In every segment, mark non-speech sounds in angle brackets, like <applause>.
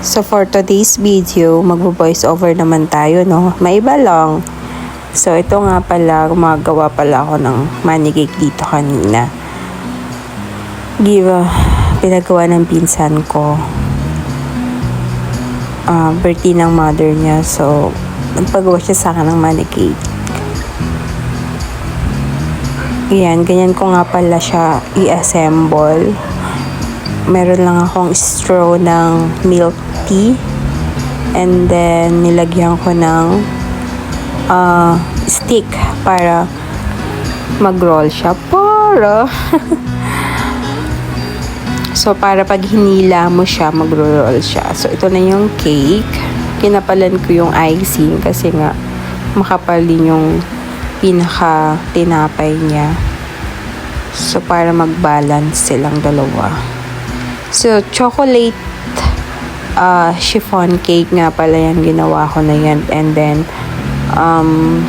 So for today's video, magvo-voice over naman tayo, no? Maiba lang. So ito nga pala, gumagawa pala ako ng cake dito kanina. Give, pinagawa ng pinsan ko. Ah, birthday ng mother niya. So, nagpagawa siya sa akin ng cake. Yan, ganyan ko nga pala siya i-assemble. Meron lang akong straw ng milk tea. And then, nilagyan ko ng ah, stick para mag-roll siya. Para... <laughs> so, para pag hinila mo siya, mag-roll siya. So, ito na yung cake. Kinapalan ko yung icing kasi nga makapal din yung pinaka tinapay niya. So, para mag-balance silang dalawa. So, chocolate uh, chiffon cake nga pala yan. Ginawa ko na yan. And then, um,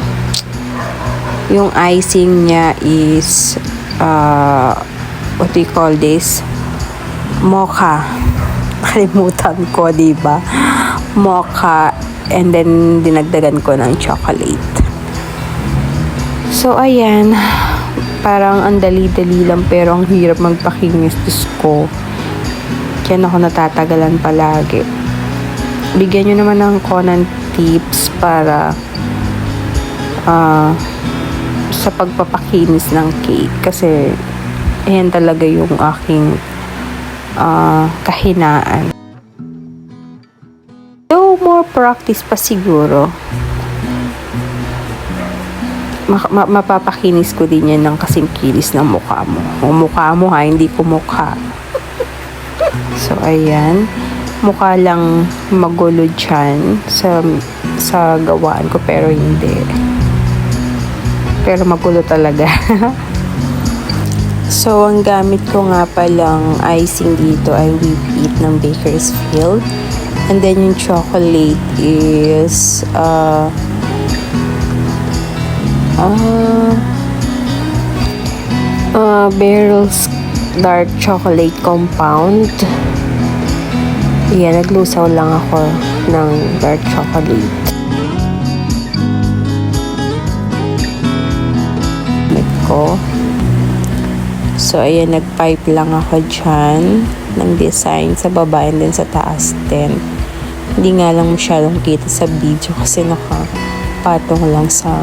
yung icing niya is, uh, what do you call this? Mocha. <laughs> Nakalimutan ko, di ba? Mocha. And then, dinagdagan ko ng chocolate. So, ayan. Parang ang dali-dali lang pero ang hirap magpakinis. Diyos ko. Kaya ako natatagalan palagi. Bigyan nyo naman ng ko ng tips para ah, sa pagpapakinis ng cake. Kasi, ayan talaga yung aking ah, kahinaan. So, more practice pa siguro ma- ma- mapapakinis ko din yan ng kasing kinis ng mukha mo. O mukha mo ha, hindi ko mukha. So, ayan. Mukha lang magulo dyan sa, sa gawaan ko, pero hindi. Pero magulo talaga. <laughs> so, ang gamit ko nga palang icing dito ay whipped ng Bakersfield. And then, yung chocolate is, uh, Ah. Uh, Barrel's Dark Chocolate Compound. Yan, naglusaw lang ako ng dark chocolate. Gamit ko. So, ayan, nag-pipe lang ako dyan ng design sa baba and then sa taas din. Hindi nga lang masyadong kita sa video kasi nakapatong lang sa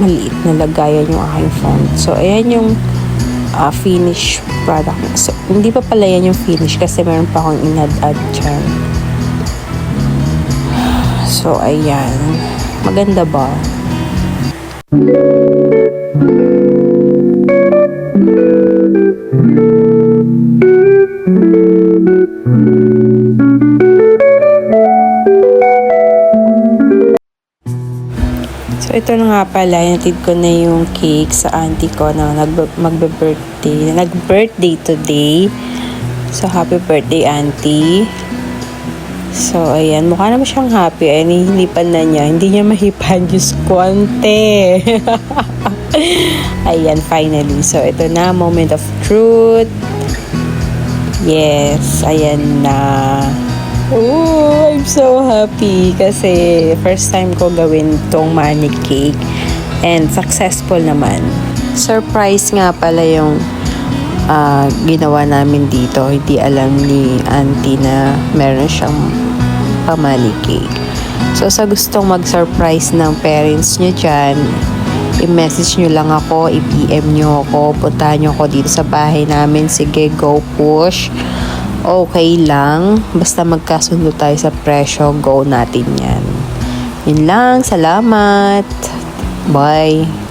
maliit na lagayan yung aking phone. So, ayan yung uh, finish product. So, hindi pa pala yan yung finish kasi meron pa akong inad-add dyan. So, ayan. Maganda ba? So, ito na nga pala, natid ko na yung cake sa auntie ko na magbe-birthday. Nag-birthday today. So, happy birthday, auntie. So, ayan. Mukha naman siyang happy. Ay, nihilipan na niya. Hindi niya mahipan. Diyos ko, ante. <laughs> ayan, finally. So, ito na. Moment of truth. Yes. Ayan na. Oh, I'm so happy kasi first time ko gawin tong money cake and successful naman. Surprise nga pala yung ah, ginawa namin dito. Hindi alam ni auntie na meron siyang pa-money cake. So, sa gustong mag-surprise ng parents nyo dyan, i-message nyo lang ako, i-PM nyo ako, puntahan nyo ako dito sa bahay namin. Sige, go push okay lang. Basta magkasundo tayo sa presyo, go natin yan. Yun lang. Salamat. Bye.